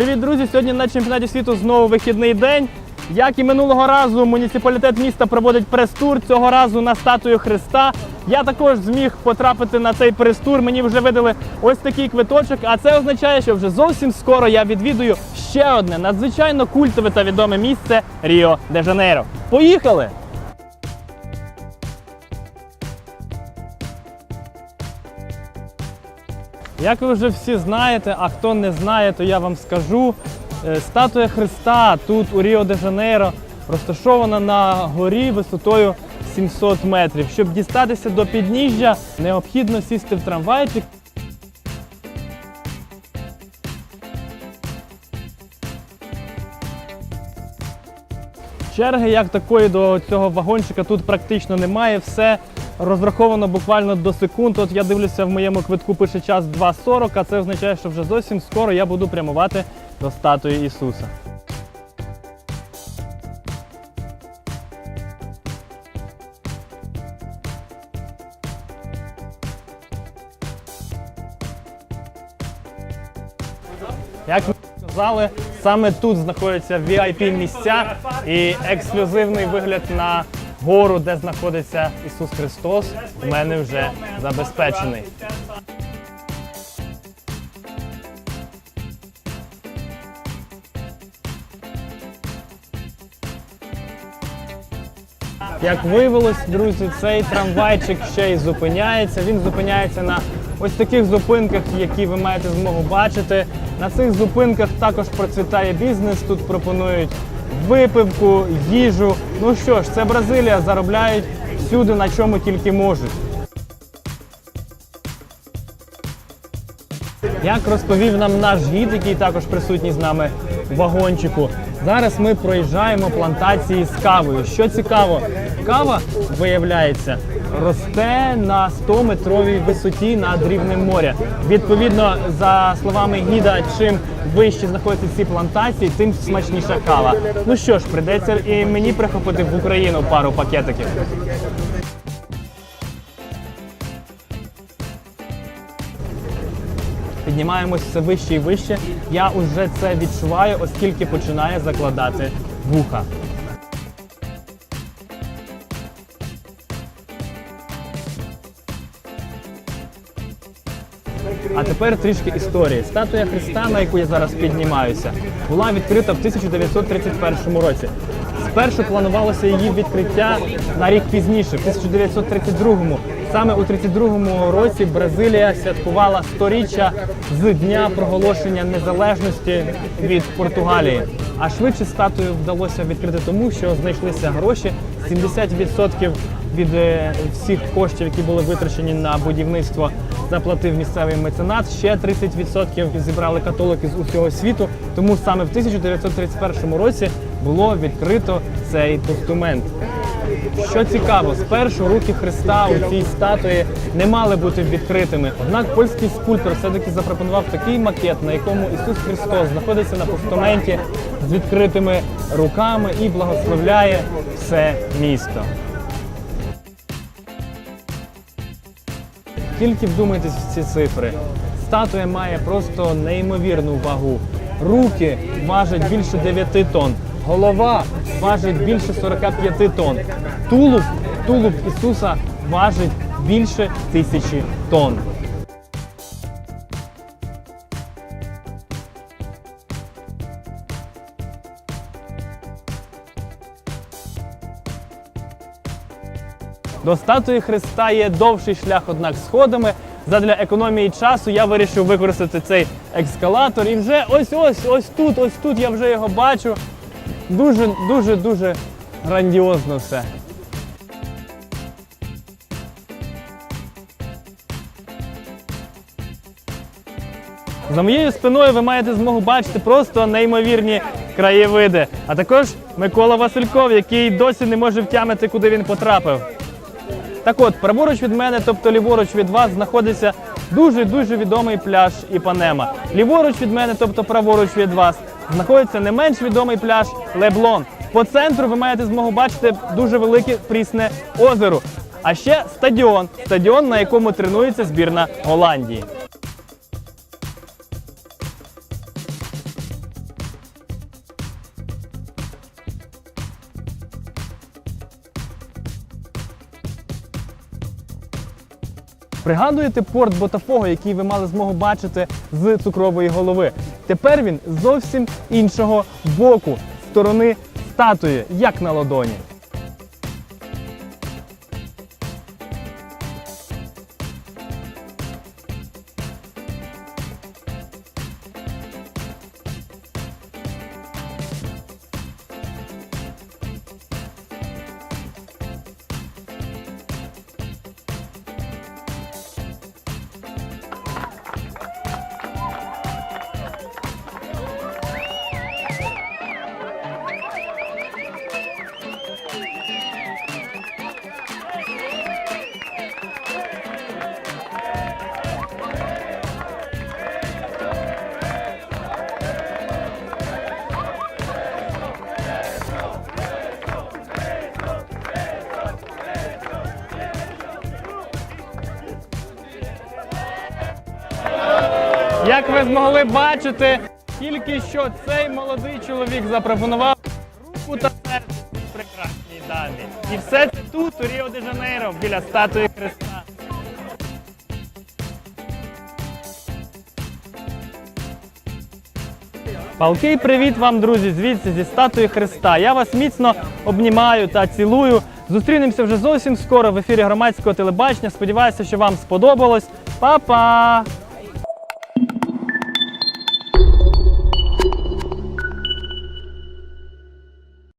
Привіт, друзі! Сьогодні на чемпіонаті світу знову вихідний день. Як і минулого разу, муніципалітет міста проводить прес-тур цього разу на статую Христа. Я також зміг потрапити на цей прес-тур. Мені вже видали ось такий квиточок, а це означає, що вже зовсім скоро я відвідую ще одне надзвичайно культове та відоме місце Ріо де Жанейро. Поїхали! Як ви вже всі знаєте, а хто не знає, то я вам скажу. Е, Статуя Христа тут у Ріо де Жанейро розташована на горі висотою 700 метрів. Щоб дістатися до підніжжя, необхідно сісти в трамвайчик. Черги як такої до цього вагончика тут практично немає. Все розраховано буквально до секунд. От я дивлюся, в моєму квитку пише час 2.40, а це означає, що вже зовсім скоро я буду прямувати до статуї Ісуса. Як ми сказали, саме тут знаходяться VIP місця і ексклюзивний вигляд на гору, де знаходиться Ісус Христос, у мене вже забезпечений. Як виявилось, друзі, цей трамвайчик ще й зупиняється. Він зупиняється на ось таких зупинках, які ви маєте змогу бачити. На цих зупинках також процвітає бізнес. Тут пропонують випивку, їжу. Ну що ж, це Бразилія, заробляють всюди, на чому тільки можуть. Як розповів нам наш гід, який також присутній з нами в вагончику, зараз ми проїжджаємо плантації з кавою. Що цікаво, кава, виявляється, росте на 100-метровій висоті над рівнем моря. Відповідно, за словами гіда, чим вище знаходяться ці плантації, тим смачніша кава. Ну що ж, прийдеться і мені прихопити в Україну пару пакетиків. Піднімаємось все вище і вище. Я вже це відчуваю, оскільки починає закладати вуха. А тепер трішки історії. Статуя Христа, на яку я зараз піднімаюся, була відкрита в 1931 році. Спершу планувалося її відкриття на рік пізніше, в 1932-му. Саме у 32-му році Бразилія святкувала сторіччя з дня проголошення незалежності від Португалії. А швидше статую вдалося відкрити тому, що знайшлися гроші. 70% від е, всіх коштів, які були витрачені на будівництво, заплатив місцевий меценат. Ще 30% зібрали католики з усього світу. Тому саме в 1931 році було відкрито цей постумент. Що цікаво, спершу руки Христа у цій статуї не мали бути відкритими. Однак польський скульптор все-таки запропонував такий макет, на якому Ісус Христос знаходиться на постаменті з відкритими руками і благословляє все місто. Тільки вдумайтесь в ці цифри. Статуя має просто неймовірну вагу. Руки важать більше 9 тонн. Голова важить більше 45 тонн. Тулуб, тулуб Ісуса важить більше тисячі тонн. До статуї Христа є довший шлях, однак сходами. Задля економії часу я вирішив використати цей ескалатор. І вже ось ось тут, ось тут я вже його бачу. Дуже, дуже, дуже грандіозно все. За моєю спиною ви маєте змогу бачити просто неймовірні краєвиди. А також Микола Васильков, який досі не може втямити, куди він потрапив. Так от, праворуч від мене, тобто ліворуч від вас, знаходиться дуже-дуже відомий пляж Іпанема. Ліворуч від мене, тобто праворуч від вас, знаходиться не менш відомий пляж Леблон. По центру ви маєте змогу бачити дуже велике прісне озеро. А ще стадіон, стадіон, на якому тренується збірна Голландії. Пригадуєте порт Ботафого, який ви мали змогу бачити з цукрової голови? Тепер він зовсім іншого боку, сторони статуї, як на ладоні. Як ви змогли бачити, тільки що цей молодий чоловік запропонував руку та серце цій прекрасній дамі. І все це тут, у Ріо де Жанейро, біля статуї Христа. Палкий привіт вам, друзі, звідси зі статуї Христа. Я вас міцно обнімаю та цілую. Зустрінемося вже зовсім скоро в ефірі громадського телебачення. Сподіваюся, що вам сподобалось. Па-па!